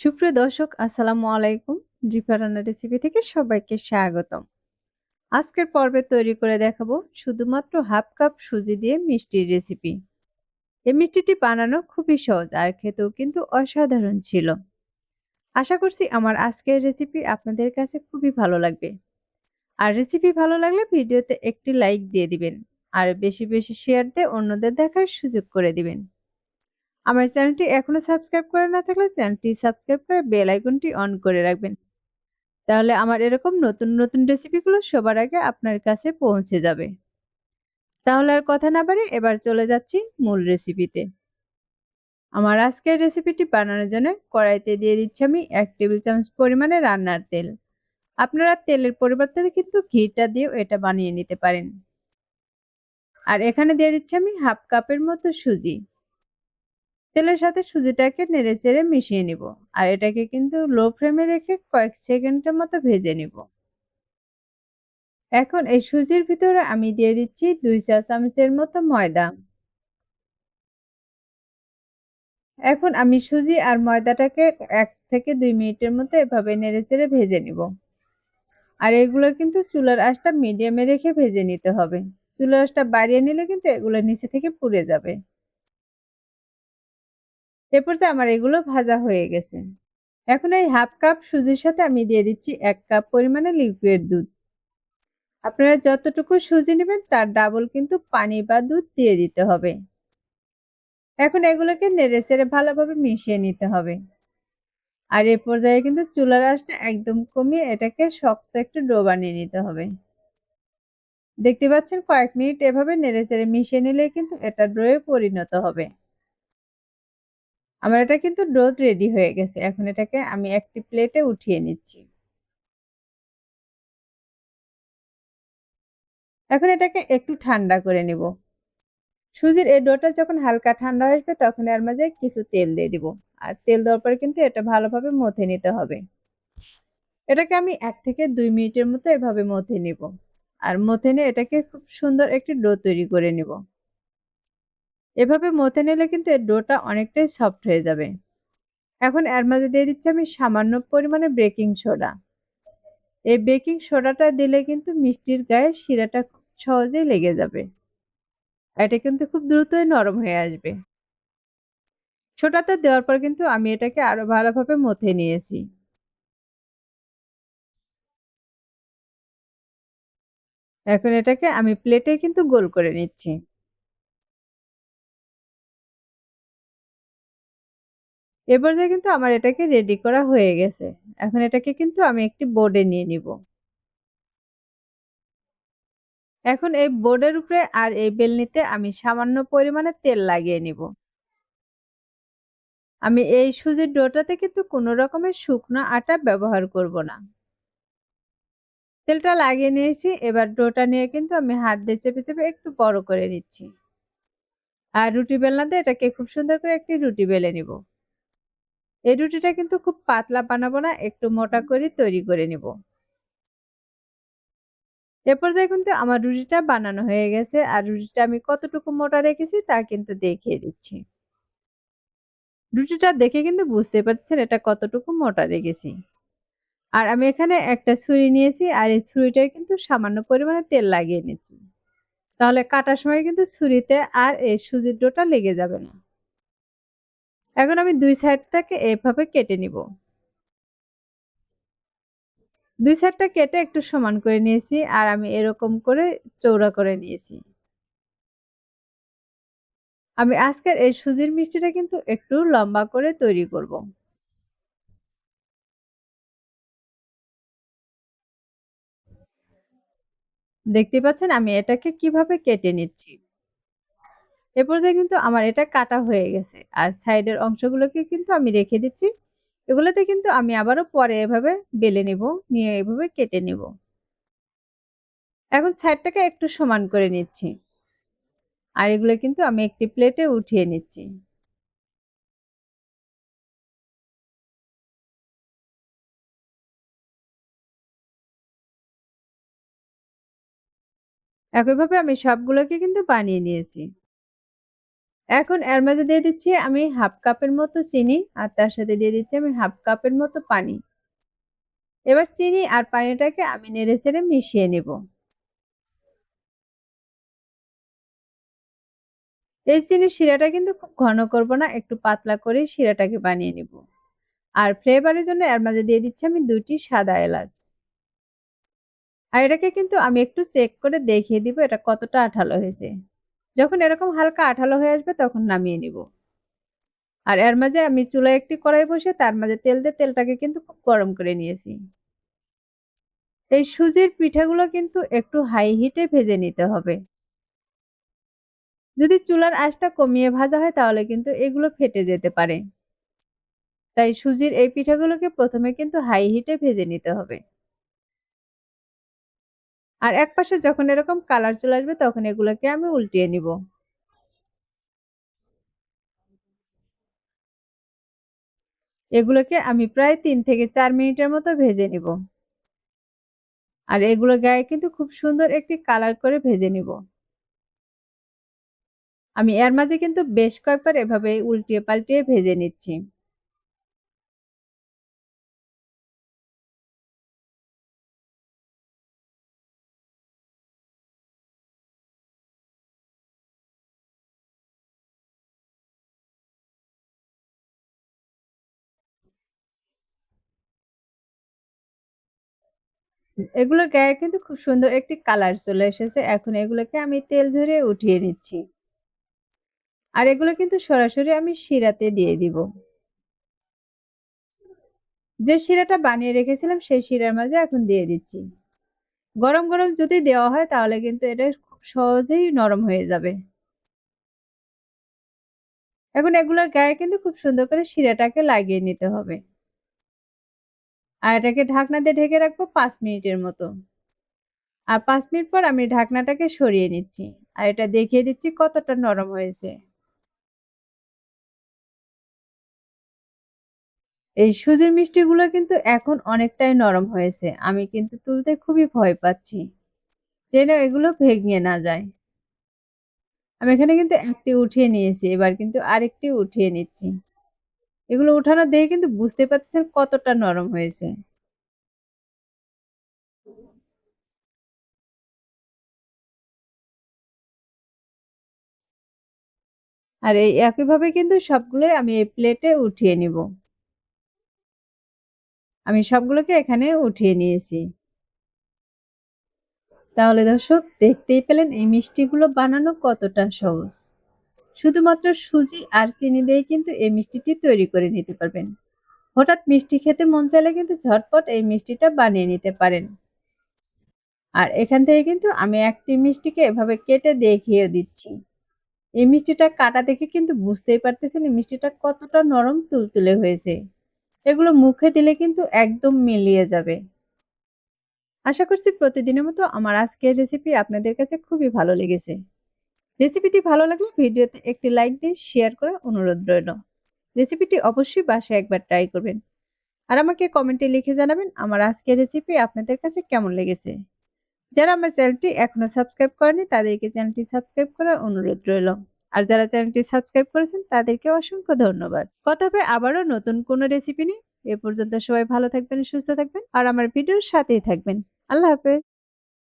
সুপ্রিয় দর্শক, আসসালামু আলাইকুম। রিফা রান্না রেসিপি থেকে সবাইকে স্বাগতম। আজকের পর্বে তৈরি করে দেখাবো শুধুমাত্র হাফ কাপ সুজি দিয়ে মিষ্টির রেসিপি। এই মিষ্টিটি বানানো খুবই সহজ আর খেতেও কিন্তু অসাধারণ ছিল। আশা করছি আমার আজকের রেসিপি আপনাদের কাছে খুবই ভালো লাগবে। আর রেসিপি ভালো লাগলে ভিডিওতে একটি লাইক দিয়ে দিবেন আর বেশি বেশি শেয়ার দিয়ে অন্যদের দেখার সুযোগ করে দিবেন। আমার চ্যানেলটি এখনও সাবস্ক্রাইব করে না থাকলে চ্যানেলটি সাবস্ক্রাইব করে বেল আইকনটি অন করে রাখবেন। তাহলে আমার এরকম নতুন নতুন রেসিপিগুলো সবার আগে আপনার কাছে পৌঁছে যাবে। তাহলে আর কথা না বাড়ি এবার চলে যাচ্ছি মূল রেসিপিতে। আমার আজকের রেসিপিটি বানানোর জন্য কড়াইতে দিয়ে দিচ্ছি আমি এক টেবিল চামচ পরিমাণে রান্নার তেল। আপনারা তেলের পরিবর্তে কিন্তু ঘিটা দিয়েও এটা বানিয়ে নিতে পারেন। আর এখানে দিয়ে দিচ্ছি আমি হাফ কাপের মতো সুজি। তেলের সাথে সুজিটাকে নেড়ে চেড়ে মিশিয়ে নিব। আর এটাকে কিন্তু লো ফ্লেমে রেখে কয়েক সেকেন্ডের মতো ভেজে নিব। এখন এই সুজির ভিতরে আমি দিয়ে দিচ্ছি দুই চা চামচের মতো ময়দা। এখন আমি সুজি আর ময়দাটাকে এক থেকে দুই মিনিটের মতো এভাবে নেড়ে চেড়ে ভেজে নিব। আর এগুলো কিন্তু চুলার আঁচটা মিডিয়ামে রেখে ভেজে নিতে হবে। চুলার আঁচটা বাড়িয়ে নিলে কিন্তু এগুলো নিচে থেকে পুড়ে যাবে। এরপর যে আমার এগুলো ভাজা হয়ে গেছে। এখন এই হাফ কাপ সুজির সাথে আমি দিয়ে দিচ্ছি এক কাপ পরিমাণে লিকুইড দুধ। আপনারা যতটুকু সুজি নেবেন তার ডাবল কিন্তু পানি বা দুধ দিয়ে দিতে হবে। এখন এগুলোকে নেড়ে চেড়ে ভালোভাবে মিশিয়ে নিতে হবে। আর এ পর্যায়ে কিন্তু চুলার আঁচটা একদম কমিয়ে এটাকে শক্ত একটু ডো বানিয়ে নিতে হবে। দেখতে পাচ্ছেন কয়েক মিনিট এভাবে নেড়ে চেড়ে মিশিয়ে নিলে কিন্তু এটা ডোয়ে পরিণত হবে। আমার এটা কিন্তু ডো রেডি হয়ে গেছে। এখন এটাকে আমি একটি প্লেটে উঠিয়ে নিচ্ছি। এখন এটাকে একটু ঠান্ডা করে নিব। সুজির এই ডোটা যখন হালকা ঠান্ডা আসবে, তখন এর মাঝে কিছু তেল দিয়ে দিব। আর তেল দেওয়ার পরে কিন্তু এটা ভালোভাবে মথে নিতে হবে। এটাকে আমি এক থেকে দুই মিনিটের মতো এভাবে মথে নিব। আর মথে নিয়ে এটাকে খুব সুন্দর একটি ডো তৈরি করে নিব। এভাবে মথে নিলে কিন্তু এর ডোটা অনেকটাই সফট হয়ে যাবে। এখন এর মাঝে দিয়ে দিচ্ছি আমি সামান্য পরিমাণে বেকিং সোডা। এই বেকিং সোডাটা দিলে কিন্তু মিষ্টির গায়ে শিরাটা খুব সহজেই লেগে যাবে। এটা কিন্তু খুব দ্রুতই নরম হয়ে আসবে। সোডাটা দেওয়ার পর কিন্তু আমি এটাকে আরও ভালোভাবে মথে নিয়েছি। এখন এটাকে আমি প্লেটে কিন্তু গোল করে নিচ্ছি। এ পর্যায়ে কিন্তু আমার এটাকে রেডি করা হয়ে গেছে। এখন এটাকে কিন্তু আমি একটি বোর্ডে নিয়ে নিব। এখন এই বোর্ডের উপরে আর এই বেলনিতে আমি সামান্য পরিমাণে তেল লাগিয়ে নিব। আমি এই সুজির ডোটাতে কিন্তু কোনো রকমের শুকনো আটা ব্যবহার করব না। তেলটা লাগিয়ে নিয়েছি, এবার ডোটা নিয়ে কিন্তু আমি হাত দিয়ে চেপে চেপে একটু বড় করে নিচ্ছি। আর রুটি বেলনাতে এটাকে খুব সুন্দর করে একটি রুটি বেলে নিব। এই রুটিটা কিন্তু খুব পাতলা বানাবো না, একটু মোটা করে তৈরি করে নিব। এ পর্যায়ে কিন্তু আমার রুটিটা বানানো হয়ে গেছে, আর রুটিটা আমি কতটুকু মোটা রেখেছি তা কিন্তু দেখিয়ে দিচ্ছি। রুটিটা দেখে কিন্তু বুঝতে পারছেন এটা কতটুকু মোটা রেখেছি। আর আমি এখানে একটা ছুরি নিয়েছি, আর এই ছুরিটায় কিন্তু সামান্য পরিমাণে তেল লাগিয়ে নিচ্ছি। তাহলে কাটার সময় কিন্তু ছুরিতে আর এই সুজির ডোটা লেগে যাবে না। এখন আমি দুই সাইডটাকে এভাবে কেটে নিব। দুই সাইডটা কেটে একটু সমান করে নিয়েছি আর আমি এরকম করে চৌড়া করে নিয়েছি। আমি আজকের এই সুজির মিষ্টিটা কিন্তু একটু লম্বা করে তৈরি করব। দেখতে পাচ্ছেন আমি এটাকে কীভাবে কেটে নিচ্ছি? এ পর্যায়ে কিন্তু আমার এটা কাটা হয়ে গেছে। আর সাইডের অংশগুলোকে কিন্তু আমি রেখে দিচ্ছি। এগুলোতে কিন্তু আমি আবারও পরে এভাবে বেলে নিব, নিয়ে এভাবে কেটে নিব। এখন সাইডটাকে একটু সমান করে নিচ্ছি। আর এগুলো কিন্তু আমি একটি প্লেটে উঠিয়ে নিচ্ছি। একইভাবে আমি সবগুলোকে কিন্তু বানিয়ে নিয়েছি। এখন এর মাঝে দিয়ে দিচ্ছি আমি হাফ কাপের মতো চিনি, আর তার সাথে দিয়ে দিচ্ছি আমি হাফ কাপের মতো পানি। এবার চিনি আর পানিটাকে আমি নেড়ে চেড়ে মিশিয়ে নেব। এই চিনির শিরাটা কিন্তু খুব ঘন করব না, একটু পাতলা করে শিরাটাকে বানিয়ে নিব। আর ফ্লেভারের জন্য এর মাঝে দিয়ে দিচ্ছি আমি দুটি সাদা এলাচ। আর এটাকে কিন্তু আমি একটু চেক করে দেখিয়ে দিব এটা কতটা আঠালো হয়েছে। যখন এরকম হালকা আঠালো হয়ে আসবে তখন নামিয়ে নিব। আর এর মাঝে আমি চুলায় একটি কড়াই বসে তার মাঝে তেল দিয়ে তেলটাকে কিন্তু খুব গরম করে নিয়েছি। এই সুজির পিঠাগুলো কিন্তু একটু হাই হিটে ভেজে নিতে হবে। যদি চুলার আঁচটা কমিয়ে ভাজা হয় তাহলে কিন্তু এগুলো ফেটে যেতে পারে। তাই সুজির এই পিঠাগুলোকে প্রথমে কিন্তু হাই হিটে ভেজে নিতে হবে। আর এক পাশে যখন এরকম কালার চলে আসবে, তখন এগুলোকে আমি উল্টিয়ে নিব। এগুলোকে আমি প্রায় তিন থেকে চার মিনিটের মতো ভেজে নিব। আর এগুলো গায়ে কিন্তু খুব সুন্দর একটি কালার করে ভেজে নিব। আমি এর মাঝে কিন্তু বেশ কয়েকবার এভাবে উল্টিয়ে পাল্টিয়ে ভেজে নিচ্ছি। এগুলোর গায়ে কিন্তু খুব সুন্দর একটি কালার চলে এসেছে। এখন এগুলোকে আমি তেল ঝরিয়ে উঠিয়ে নিচ্ছি। আর এগুলো কিন্তু সরাসরি আমি শিরাতে দিয়ে দিব। যে শিরাটা বানিয়ে রেখেছিলাম, সেই শিরার মাঝে এখন দিয়ে দিচ্ছি। গরম গরম যদি দেওয়া হয়, তাহলে কিন্তু এটা খুব সহজেই নরম হয়ে যাবে। এখন এগুলোর গায়ে কিন্তু খুব সুন্দর করে শিরাটাকে লাগিয়ে নিতে হবে। আর এটাকে ঢাকনা দিয়ে ঢেকে রাখব পাঁচ মিনিটের মতো। আর পাঁচ মিনিট পর আমি ঢাকনাটাকে সরিয়ে নিচ্ছি। আর এটা দেখিয়ে দিচ্ছি কতটা নরম হয়েছে। এই সুজির মিষ্টিগুলো কিন্তু এখন অনেকটাই নরম হয়েছে। আমি কিন্তু তুলতে খুবই ভয় পাচ্ছি। যেন এগুলো ভেঙে না যায়। আমি এখানে কিন্তু একটি উঠিয়ে নিয়েছি। এবার কিন্তু আরেকটি উঠিয়ে নিচ্ছি। এগুলো উঠানো দেখে কিন্তু বুঝতে পারছেন কতটা নরম হয়েছে। আর এই একইভাবে কিন্তু সবগুলোই আমি এই প্লেটে উঠিয়ে নিব। আমি সবগুলোকে এখানে উঠিয়ে নিয়েছি। তাহলে দর্শক দেখতেই পেলেন এই মিষ্টিগুলো বানানো কতটা সহজ। শুধুমাত্র সুজি আর চিনি দিয়ে কিন্তু এই মিষ্টিটি তৈরি করে নিতে পারবেন। হঠাৎ মিষ্টি খেতে মন চাইলে কিন্তু ঝটপট এই মিষ্টিটা বানিয়ে নিতে পারেন। আর এখান থেকে কিন্তু আমি একটি মিষ্টিকে এভাবে কেটে দেখিয়ে দিচ্ছি। এই মিষ্টিটা কাটা দেখে কিন্তু বুঝতেই পারতেছেন এই মিষ্টিটা কতটা নরম তুলতুলে হয়েছে। এগুলো মুখে দিলে কিন্তু একদম মিলিয়ে যাবে। আশা করছি প্রতিদিনের মতো আমার আজকের রেসিপি আপনাদের কাছে খুবই ভালো লেগেছে। রেসিপিটি ভালো লাগলে ভিডিওতে একটি লাইক দিয়ে শেয়ার করার অনুরোধ রইল। রেসিপিটি অবশ্যই বাসায় একবার ট্রাই করবেন। আর আমাকে কমেন্টে লিখে জানাবেন আমার আজকের রেসিপি আপনাদের কাছে কেমন লেগেছে। যারা আমার চ্যানেলটি এখনও সাবস্ক্রাইব করেনি তাদেরকে চ্যানেলটি সাবস্ক্রাইব করার অনুরোধ রইল। আর যারা চ্যানেলটি সাবস্ক্রাইব করেছেন, তাদেরকে অসংখ্য ধন্যবাদ। কথা হবে আবারও নতুন কোনো রেসিপি নিয়ে। এ পর্যন্ত সবাই ভালো থাকবেন, সুস্থ থাকবেন। আর আমার ভিডিওর সাথেই থাকবেন। আল্লাহ হাফেজ।